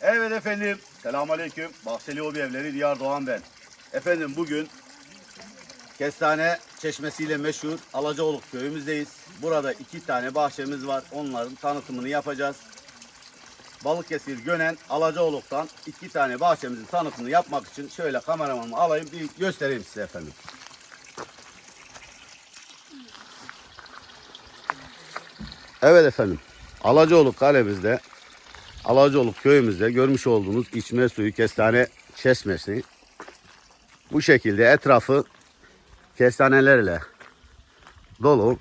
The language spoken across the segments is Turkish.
Evet efendim. Selamünaleyküm. Bahçeli Hobi Evleri Diyar Doğan ben. Efendim bugün Kestane çeşmesiyle meşhur Alacaoluk köyümüzdeyiz. Burada iki tane bahçemiz var. Onların tanıtımını yapacağız. Balıkesir Gönen Alacaoluk'tan iki tane bahçemizin tanıtımını yapmak için şöyle kameramanımı alayım bir göstereyim size efendim. Evet efendim. Alacaoluk kalemizde Alacaoluk köyümüzde görmüş olduğunuz içme suyu kestane çeşmesi bu şekilde etrafı kestanelerle dolu.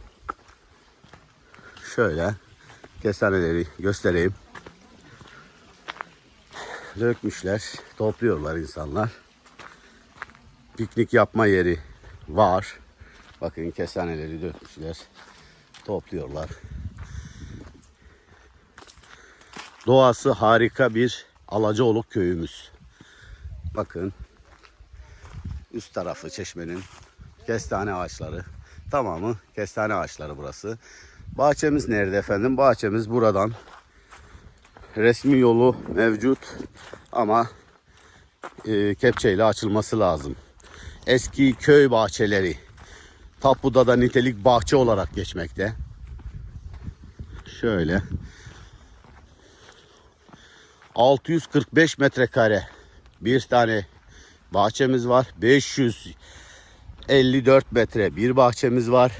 Şöyle kestaneleri göstereyim. Dökmüşler, topluyorlar insanlar. Piknik yapma yeri var. Bakın kestaneleri dökmüşler, topluyorlar. Doğası harika bir Alacaoluk köyümüz. Bakın üst tarafı çeşmenin kestane ağaçları. Tamamı kestane ağaçları burası. Bahçemiz nerede efendim? Bahçemiz buradan. Resmi yolu mevcut ama e, kepçeyle açılması lazım. Eski köy bahçeleri. Tapuda da nitelik bahçe olarak geçmekte. Şöyle 645 metrekare bir tane bahçemiz var. 554 metre bir bahçemiz var.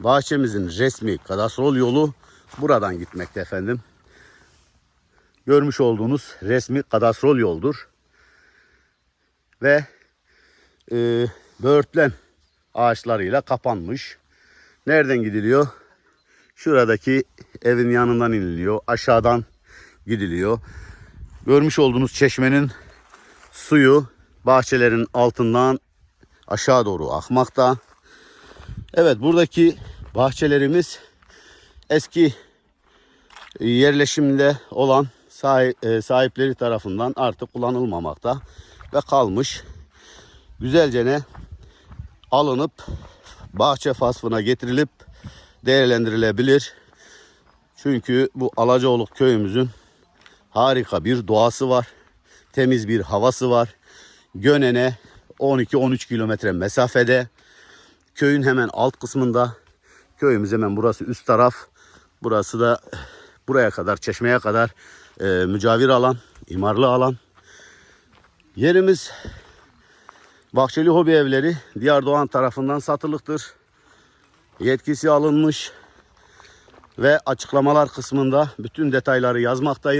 Bahçemizin resmi kadastrol yolu buradan gitmekte efendim. Görmüş olduğunuz resmi kadastrol yoldur. Ve e, böğürtlen ağaçlarıyla kapanmış. Nereden gidiliyor? Şuradaki evin yanından iniliyor. Aşağıdan gidiliyor. Görmüş olduğunuz çeşmenin suyu bahçelerin altından aşağı doğru akmakta. Evet buradaki bahçelerimiz eski yerleşimde olan e, sahipleri tarafından artık kullanılmamakta ve kalmış. Güzelce ne alınıp bahçe fasfına getirilip değerlendirilebilir. Çünkü bu Alacaoluk köyümüzün harika bir doğası var. Temiz bir havası var. Gönen'e 12-13 kilometre mesafede. Köyün hemen alt kısmında. Köyümüz hemen burası üst taraf. Burası da buraya kadar, çeşmeye kadar e, mücavir alan, imarlı alan. Yerimiz Bahçeli Hobi Evleri Diyar Doğan tarafından satılıktır. Yetkisi alınmış ve açıklamalar kısmında bütün detayları yazmaktayım.